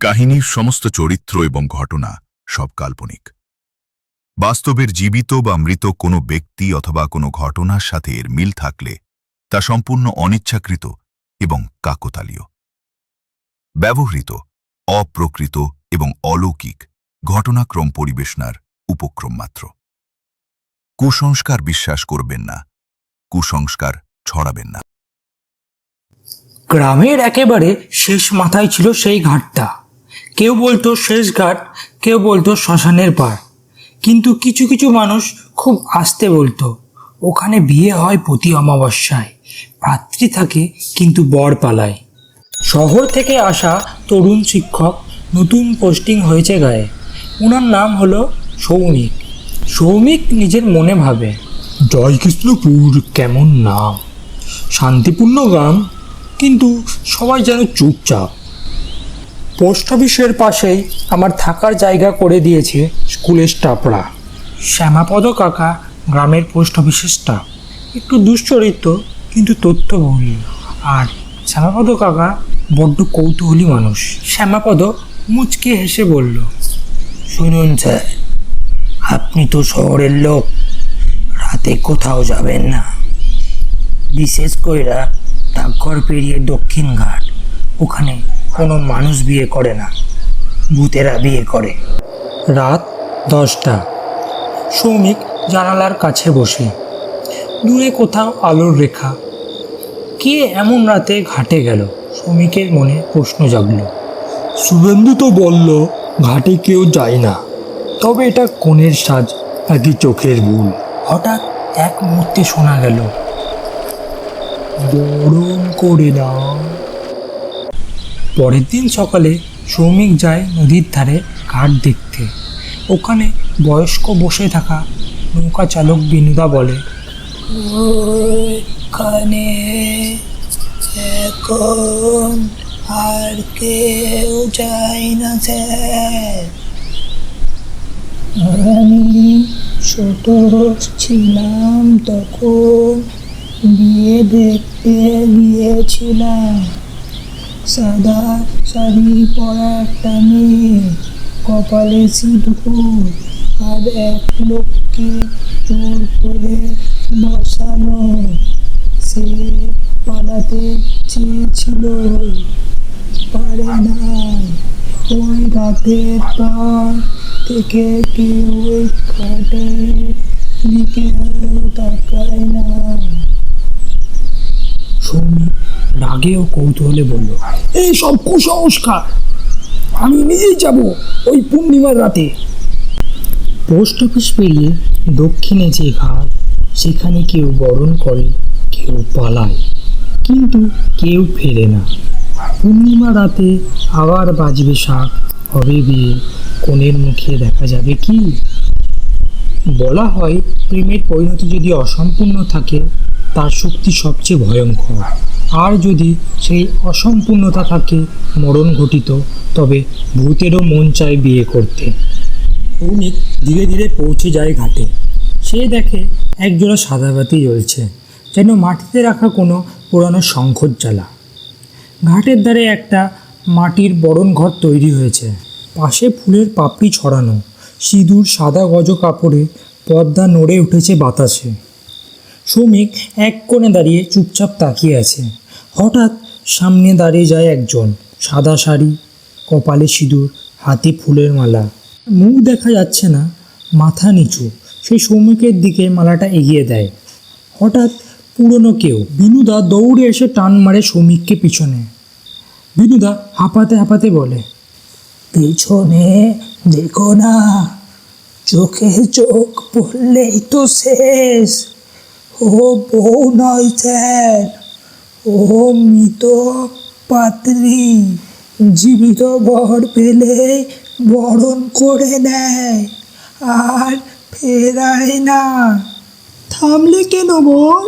কাহিনীর সমস্ত চরিত্র এবং ঘটনা সব কাল্পনিক। বাস্তবের জীবিত বা মৃত কোনো ব্যক্তি অথবা কোনো ঘটনার সাথে এর মিল থাকলে তা সম্পূর্ণ অনিচ্ছাকৃত এবং কাকতালীয়। ব্যবহৃত, অপ্রকৃত এবং অলৌকিক ঘটনাক্রম পরিবেশনার উপক্রম মাত্র। কুসংস্কার বিশ্বাস করবেন না, কুসংস্কার ছড়াবেন না। গ্রামের একেবারে শেষ মাথায় ছিল সেই ঘাটটা। কেউ বলতো শেষ ঘাট, কেউ বলতো শ্মশানের পার। কিন্তু কিছু কিছু মানুষ খুব আস্তে বলতো, ওখানে বিয়ে হয় প্রতি অমাবস্যায় পাত্রী থাকে কিন্তু বর পালায়। শহর থেকে আসা তরুণ শিক্ষক নতুন পোস্টিং হয়েছে গায়ে। ওনার নাম হলো সৌমিক। সৌমিক নিজের মনে ভাবে জয়কৃষ্ণপুর কেমন নাম? শান্তিপূর্ণ গ্রাম, কিন্তু সবাই যেন চুপচাপ। পোস্ট অফিসের পাশেই আমার থাকার জায়গা করে দিয়েছে স্কুলের স্টাফরা। শ্যামাপদ কাকা, গ্রামের পোস্ট অফিসের স্টাফ। একটু দুশ্চরিত্র, কিন্তু তথ্যবহুল। আর শ্যামাপদ কাকা বড্ড কৌতূহলী মানুষ। শ্যামাপদ মুচকে হেসে বলল, শুনুন স্যার, আপনি তো শহরের লোক, রাতে কোথাও যাবেন না। বিশেষ কইরা ডাকঘর পেরিয়ে দক্ষিণ ঘাট ওখানে কোনো মানুষ বিয়ে করে না। ভূতেরা বিয়ে করে। রাত দশটা। সৌমিক জানালার কাছে বসে। দূরে কোথাও আলোর রেখা। কে এমন রাতে ঘাটে গেল? সৌমিকের মনে প্রশ্ন জাগল। শুভেন্দু তো বলল ঘাটে কেউ যায় না। তবে এটা কোণের সাজ নাকি চোখের ভুল? হঠাৎ এক মুহূর্তে শোনা গেল গরম করে দাও। পরের দিন সকালে শ্রমিক যায় নদীর ধারে ঘাট দেখতে। ওখানে বয়স্ক বসে থাকা নৌকা চালক বিনুদা বলে ওখানে এখন আর কেউ যায় না, স্যার। আমি ছোট ছিলাম তখন, বিয়ে দেখতে গিয়েছিলাম। সাদা শাড়ি পরা একটা মেয়ে, কপালে সিঁদুর আর এক লোককে জোর করে বসানো। সে পালাতে চেয়েছিল, পারে না ওই রাতের পর থেকে কেউ ওই ঘাটের দিকে তাকায় না। সৌমিক রাগে ও কৌতূহলে বলল এই সব কুসংস্কার। আমি নিজেই যাব ওই পূর্ণিমার রাতে। পোস্ট অফিস পেরিয়ে দক্ষিণে যে ঘাট, সেখানে কেউ বরণ করে, কেউ পালায়। কিন্তু কেউ ফেরে না। পূর্ণিমা রাতে আবার বাজবে শাক। হবে বিয়ে। কোণের মুখে দেখা যাবে কি? বলা হয়, প্রেমের পরিণতি যদি অসম্পূর্ণ থাকে, তার শক্তি সবচেয়ে ভয়ঙ্কর। আর যদি সেই অসম্পূর্ণতা থাকে মরণ ঘটিত, তবে ভূতেরও মন চায় বিয়ে করতে। সৌমিক ধীরে ধীরে পৌঁছে যায় ঘাটে। সে দেখে একজোড়া সাদা বাতি জ্বলছে, যেন মাটিতে রাখা কোনো পুরানো শঙ্খর জ্বালা। ঘাটের ধারে একটা মাটির বরণ ঘর তৈরি হয়েছে। পাশে ফুলের পাপড়ি ছড়ানো, সিঁদুর, সাদা গজ কাপড়ে পর্দা নড়ে উঠেছে বাতাসে। শ্রমিক এক কোণে দাঁড়িয়ে চুপচাপ তাকিয়ে আছে। হঠাৎ সামনে দাঁড়িয়ে যায় একজন, সাদা শাড়ি, কপালে সিঁদুর, হাতে ফুলের মালা। মুখ দেখা যাচ্ছে না, মাথা নিচু। সেই শ্রমিকের দিকে মালাটা এগিয়ে দেয়। হঠাৎ পুরনো কেউ, বিনুদা দৌড়ে এসে টান মারে শ্রমিককে পিছনে। বিনুদা হাঁপাতে হাঁপাতে বলে, পিছনে দেখো না, চোখে চোখ পড়লেই তো শেষ। ও বউ নয় স্যার ও মৃত পাত্রী জীবিত বর পেলে বরণ করে নেয়, আর ফেরায় না। থামলে কেন বল?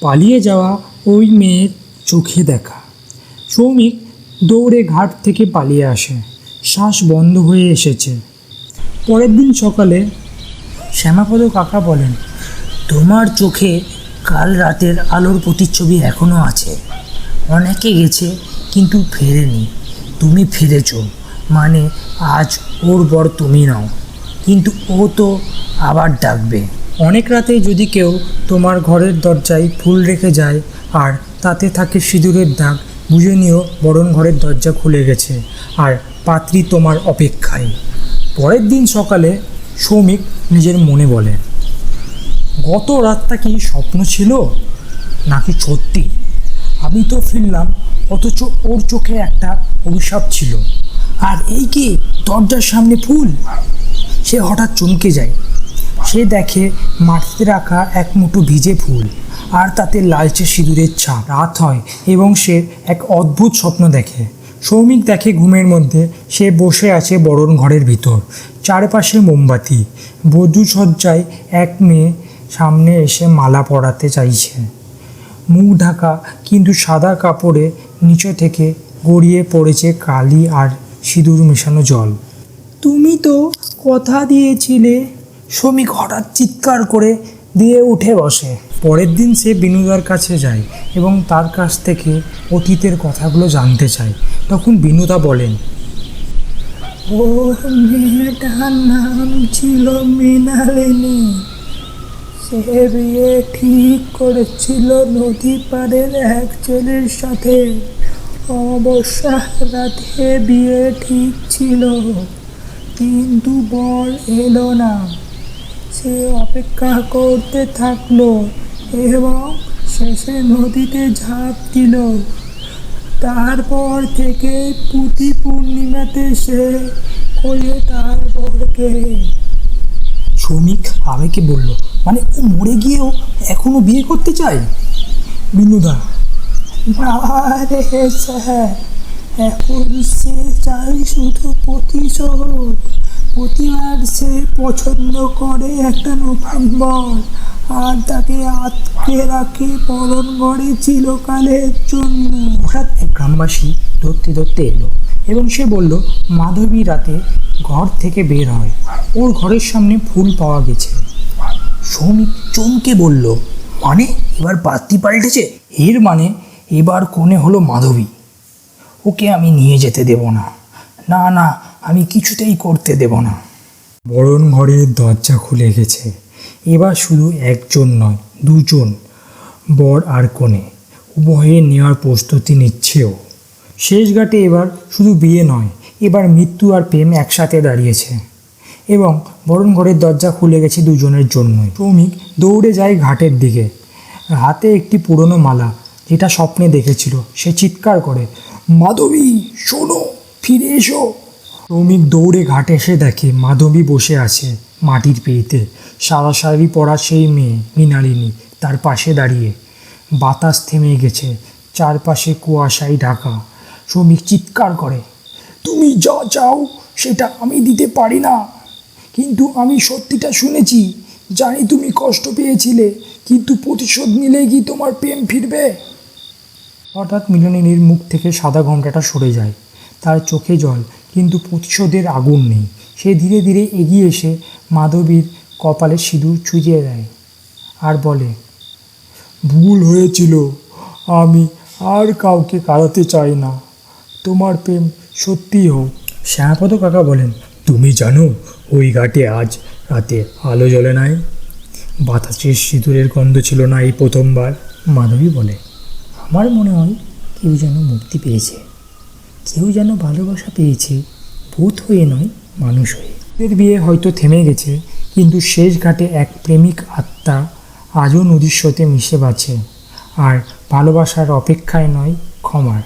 পালিয়ে যাওয়া ওই মেয়ের চোখে দেখা। সৌমিক দৌড়ে ঘাট থেকে পালিয়ে আসে। শ্বাস বন্ধ হয়ে এসেছে। পরের দিন সকালে শ্যামাপদ কাকা বলেন তোমার চোখে কাল রাতের আলোর প্রতিচ্ছবি এখনও আছে। অনেকে গেছে, কিন্তু ফেরেনি। তুমি ফিরেছ মানে আজ ওর বর তুমি নাও। কিন্তু ও তো আবার ডাকবে। অনেক রাতে যদি কেউ তোমার ঘরের দরজায় ফুল রেখে যায়, আর তাতে থাকে সিঁদুরের দাগ, বুঝে নিও বরণ ঘরের দরজা খুলে গেছে, আর পাত্রী তোমার অপেক্ষায়। পরের দিন সকালে সৌমিক নিজের মনে বলে গত রাতটা কি স্বপ্ন ছিল? নাকি সত্যি? আমি তো ফিরলাম, অথচ ওর চোখে একটা অভিশাপ ছিল। আর এই কি দরজার সামনে ফুল? সে হঠাৎ চমকে যায়। সে দেখে মাটিতে রাখা এক মুঠো ভিজে ফুল, আর তাতে লালচে সিঁদুরের ছাপ। রাত হয় এবং সে এক অদ্ভুত স্বপ্ন দেখে। সৌমিক দেখে ঘুমের মধ্যে, সে বসে আছে বরণ ঘরের ভিতর, চারপাশে মোমবাতি। বধূ সজ্জায় এক মেয়ে সামনে এসে মালা পরাতে চাইছে। মুখ ঢাকা কিন্তু সাদা কাপড়ে নিচে থেকে গড়িয়ে পড়েছে কালি আর সিঁদুর মেশানো জল। তুমি তো কথা দিয়েছিলে, শ্রমিক হঠাৎ চিৎকার করে দিয়ে উঠে বসে। পরের দিন সে বিনুদার কাছে যায় এবং তার কাছ থেকে অতীতের কথাগুলো জানতে চায়। তখন বিনুদা বলেন, ও মেয়েটার নাম ছিল মৃণালিনী। সে বিয়ে ঠিক করেছিল নদী পাড়ের এক ছেলের সাথে। অমাবস্যা রাতে বিয়ে ঠিক ছিল, কিন্তু বর এলো না। সে অপেক্ষা করতে থাকল এবং শেষে নদীতে ঝাঁপ দিল। তারপর থেকে পুঁতি পূর্ণিমাতে সে খোঁজে তার বরকে, শ্রমিক আবেগে বলল? মানে ও মরে গিয়েও এখনও বিয়ে করতে চায়? বিনুদা। আরে স্যার, এখন সে চাই শুধু প্রতিশোধ। প্রতিবার সে পছন্দ করে একটা নতুন বর আর তাকে আটকে রাখে পরন ঘরে চিরকালের জন্য। হঠাৎ এক গ্রামবাসী ধরতে ধরতে এলো, এবং সে বলল, মাধবী রাতে ঘর থেকে বের হয়। ওর ঘরের সামনে ফুল পাওয়া গেছে। সৌমিক চমকে বলল মানে এবার পাত্রী পাল্টেছে? এর মানে এবার কোণে হলো মাধবী। ওকে আমি নিয়ে যেতে দেব না। না না, আমি কিছুতেই করতে দেব না। বরণ ঘরের দরজা খুলে গেছে। এবার শুধু একজন নয়, দুজন। বর আর কোণে উভয়ে নেওয়ার প্রস্তুতি নিচ্ছেও। শেষ ঘাটে এবার শুধু বিয়ে নয়, এবার মৃত্যু আর প্রেম একসাথে দাঁড়িয়েছে। এবং বরণ ঘরের দরজা খুলে গেছে দুজনের জন্যই। শ্রমিক দৌড়ে যায় ঘাটের দিকে। হাতে একটি পুরনো মালা, যেটা স্বপ্নে দেখেছিল। সে চিৎকার করে, মাধবী, শোনো, ফিরে এসো। শ্রমিক দৌড়ে ঘাটে এসে দেখে, মাধবী বসে আছে মাটির পেয়েতে সারা শাড়ি পড়া সেই মেয়ে, মৃণালিনী, তার পাশে দাঁড়িয়ে। বাতাস থেমে গেছে, চারপাশে কুয়াশায় ঢাকা। শ্রমিক চিৎকার করে, তুমি যা চাও, সেটা আমি দিতে পারি না। কিন্তু আমি সত্যিটা শুনেছি। জানি তুমি কষ্ট পেয়েছিলে, কিন্তু প্রতিশোধ নিলে কি তোমার প্রেম ফিরবে? হঠাৎ মিলনিনীর মুখ থেকে সাদা ঘন্টাটা সরে যায়। তার চোখে জল, কিন্তু প্রতিশোধের আগুন নেই। সে ধীরে ধীরে এগিয়ে এসে মাধবীর কপালে সিঁদুর ছুঁয়ে দেয় আর বলে, ভুল হয়েছিল। আমি আর কাউকে কাঁদাতে চাই না। তোমার প্রেম সত্যিই হোক। শ্যামাপদ কাকা বলেন তুমি জানো ওই ঘাটে আজ রাতে আলো জ্বলে নাই? বাতাসের সিঁদুরের গন্ধ ছিল না এই প্রথমবার, মাধবী বলে। আমার মনে হয় কেউ যেন মুক্তি পেয়েছে। কেউ যেন ভালোবাসা পেয়েছে, ভূত হয়ে নয়, মানুষ হয়ে। এদের বিয়ে হয়তো থেমে গেছে, কিন্তু শেষ ঘাটে এক প্রেমিক আত্মা আজও নদীর স্রোতে মিশে বাঁচে, আর ভালোবাসার অপেক্ষায় নয় ক্ষমার।